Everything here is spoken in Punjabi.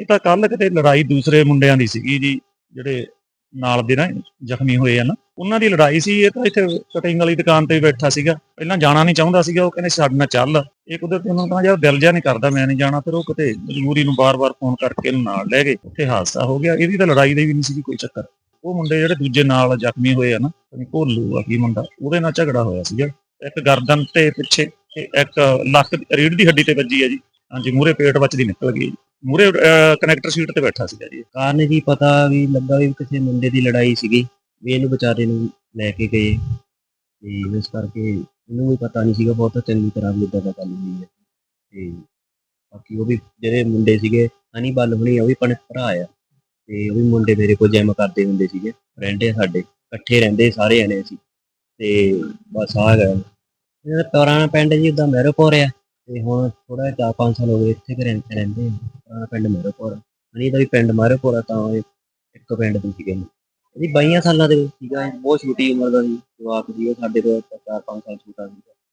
ਇਹ ਤਾਂ ਕੱਲ ਕਿਤੇ ਲੜਾਈ ਦੂਸਰੇ ਮੁੰਡਿਆਂ ਦੀ ਸੀਗੀ ਜੀ, ਜਿਹੜੇ ਨਾਲ ਦੇ ਨਾ ਜ਼ਖਮੀ ਹੋਏ ਆ ਨਾ, ਉਹਨਾਂ ਦੀ ਲੜਾਈ ਸੀ, ਇਹ ਤਾਂ ਇੱਥੇ ਕਟਿੰਗ ਵਾਲੀ ਦੁਕਾਨ ਤੇ ਬੈਠਾ ਸੀਗਾ, ਪਹਿਲਾਂ ਜਾਣਾ ਨਹੀਂ ਚਾਹੁੰਦਾ ਸੀਗਾ, ਉਹ ਕਹਿੰਦੇ ਸਾਡੇ ਨਾਲ ਚੱਲ। ਇਹ ਕੁਦਰਤੀ ਉਹਨਾਂ ਕਹਾਂ, ਯਾਰ ਦਿਲ ਜਿਹਾ ਨਹੀਂ ਕਰਦਾ, ਮੈਂ ਨਹੀਂ ਜਾਣਾ। ਫਿਰ ਉਹ ਕਿਤੇ ਮਜਬੂਰੀ ਨੂੰ ਬਾਰ-ਬਾਰ ਫੋਨ ਕਰਕੇ ਇਹਨੂੰ ਨਾਲ ਲੈ ਗਏ, ਉੱਥੇ ਹਾਦਸਾ ਹੋ ਗਿਆ। ਇਹਦੀ ਤਾਂ ਲੜਾਈ ਦੇ ਵੀ ਨਹੀਂ ਸੀ ਕੋਈ ਚੱਕਰ। ਉਹ ਮੁੰਡੇ ਜਿਹੜੇ ਦੂਜੇ ਨਾਲ ਜ਼ਖਮੀ ਹੋਏ ਆ ਨਾ, ਪਤਾ ਭੋਲੂ ਆ ਕੀ ਮੁੰਡਾ, ਉਹਦੇ ਨਾਲ ਝਗੜਾ ਹੋਇਆ ਸੀਗਾ। ਇੱਕ ਗਰਦਨ ਤੇ ਪਿੱਛੇ ਇੱਕ ਲੱਕ ਰੀੜ ਦੀ ਹੱਡੀ ਤੇ ਵੱਜੀ ਆ ਜੀ। ਹਾਂਜੀ ਮੂਰੇ ਪੇਟ ਵਿੱਚ ਦੀ ਨਿਕਲ ਗਈ ਮੂਰੇ ਕਨੈਕਟਰ ਸੀਟ ਤੇ ਬੈਠਾ ਸੀਗਾ ਜੀ। ਕਾਰਨ ਜੀ ਪਤਾ ਵੀ ਲੱਗਾ ਵੀ ਕਿਸੇ ਮੁੰਡੇ ਦੀ ਲੜਾਈ ਸੀਗੀ, ਵੀ ਇਹਨੂੰ ਵਿਚਾਰੇ ਨੂੰ ਲੈ ਕੇ ਗਏ। ਤੇ ਇਸ ਕਰਕੇ ਇਹਨੂੰ ਵੀ ਪਤਾ ਨਹੀਂ ਸੀਗਾ ਬਹੁਤ ਚੰਗੀ ਤਰ੍ਹਾਂ ਵੀ ਇਦਾਂ ਦਾ ਗੱਲ ਹੋਈ ਹੈ। ਤੇ ਬਾਕੀ ਉਹ ਵੀ ਜਿਹੜੇ ਮੁੰਡੇ ਸੀਗੇ, ਹਨੀ ਹੁਣੀ ਉਹ ਵੀ ਆਪਣੇ ਭਰਾ ਆ। ਤੇ ਉਹ ਵੀ ਮੁੰਡੇ ਮੇਰੇ ਕੋਲ ਜਿਮ ਕਰਦੇ ਹੁੰਦੇ ਸੀਗੇ ਫਰੈਂਡ ਆ ਸਾਡੇ, ਇਕੱਠੇ ਰਹਿੰਦੇ ਸਾਰੇ ਜਣੇ ਸੀ ਤੇ ਬਸ ਆ ਗਏ ਇਹਦਾ ਪੁਰਾਣਾ ਪਿੰਡ ਜੀ ਉਦਾਂ ਮੈਰੋਪੋਰ ਆ। ਤੇ ਹੁਣ ਥੋੜਾ ਜਿਹਾ 4-5 ਸਾਲ ਹੋ ਗਏ ਇੱਥੇ ਰਹਿੰਦੇ ਰਹਿੰਦੇ ਆ। ਪਿੰਡ ਮਹਿਰੋਪੁਰ ਆ। ਦਾ ਵੀ ਪਿੰਡ ਮਹਿਰੋਪੁਰ ਆ ਤਾਂ ਇਹ ਇੱਕ ਪਿੰਡ ਦੇ ਸੀਗੇ। ਇਹਦੀ 22 ਸਾਲਾਂ ਦੇ ਵਿੱਚ ਸੀਗਾ ਬਹੁਤ ਛੋਟੀ ਉਮਰ ਦਾ ਸੀ। ਜਵਾਕ ਸੀ ਉਹ ਸਾਡੇ ਤੋਂ 4-5 ਸਾਲ ਛੋਟਾ ਸੀ